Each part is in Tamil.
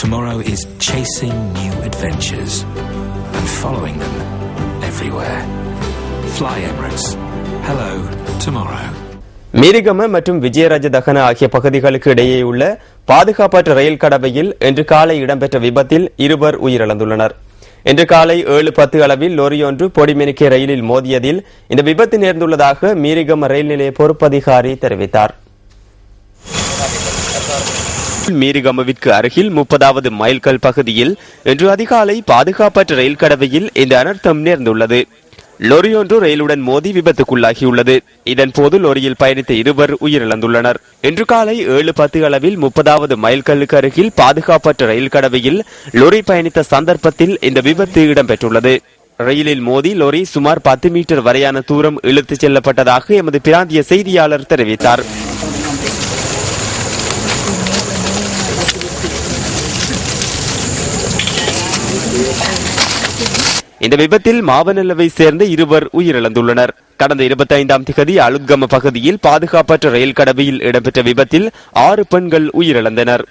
Tomorrow is chasing new adventures and following them everywhere. Fly Emirates. Hello, tomorrow. Mirigama மற்றும் விஜயராஜ தகன ஆகிய பகுதிகளுக்கு இடையே உள்ள பாதுகாப்பற்ற ரயில் கடவையில் இன்று காலை இடம்பெற்ற விபத்தில் இருவர் உயிரிழந்துள்ளனர் இன்று காலை ஏழு பத்து அளவில் லொரியொன்று பொடிமினுக்கிய ரயிலில் மோதியதில் இந்த விபத்து நேர்ந்துள்ளதாக மீரிகம ரயில் நிலைய பொறுப்பதிகாரி தெரிவித்தார் மீரிகமவிற்கு அருகில் முப்பதாவது மைல்கல் பகுதியில் இன்று அதிகாலை பாதுகாப்பற்ற ரயில் கடவையில் இந்த அனர்த்தம் நேர்ந்துள்ளது. லொரியொன்று ரயிலுடன் மோதி விபத்துக்குள்ளாகியுள்ளது. இதன் போது லொரியில் பயணித்த இருவர் உயிரிழந்துள்ளனர். இன்று காலை ஏழு பத்து அளவில் முப்பதாவது மைல்கல்லுக்கு அருகில் பாதுகாப்பற்ற ரயில் கடவையில் லொரி பயணித்த சந்தர்ப்பத்தில் இந்த விபத்து இடம்பெற்றுள்ளது. ரயிலில் மோதி லொரி சுமார் பத்து மீட்டர் வரையான தூரம் இழுத்துச் செல்லப்பட்டதாக எமது பிராந்திய செய்தியாளர் தெரிவித்தார். இந்த விபத்தில் மாவனல்லவை சேர்ந்த இருவர் உயிரிழந்துள்ளனர். கடந்த இருபத்தி ஐந்தாம் திகதி அலுத்கம பகுதியில் பாதுகாப்பற்ற ரயில் கடவையில் இடம்பெற்ற விபத்தில் ஆறு பெண்கள் உயிரிழந்தனர்.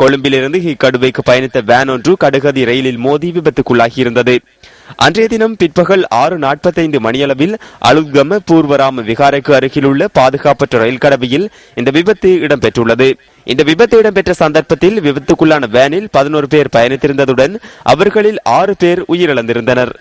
கொழும்பிலிருந்து இக்கடுவைக்கு பயணித்த வேன் ஒன்று கடுகதி ரயிலில் மோதி விபத்துக்குள்ளாகியிருந்தது. அன்றைய தினம் பிற்பகல் ஆறு நாற்பத்தைந்து மணியளவில் அலுத்கம பூர்வராம விகாரைக்கு அருகிலுள்ள பாதுகாப்பற்ற ரயில் கடவையில் இந்த விபத்து இடம்பெற்றுள்ளது. இந்த விபத்து இடம்பெற்ற சந்தர்ப்பத்தில் விபத்துக்குள்ளான வேனில் பதினோரு பேர் பயணித்திருந்ததுடன் அவர்களில் ஆறு பேர் உயிரிழந்திருந்தனர்.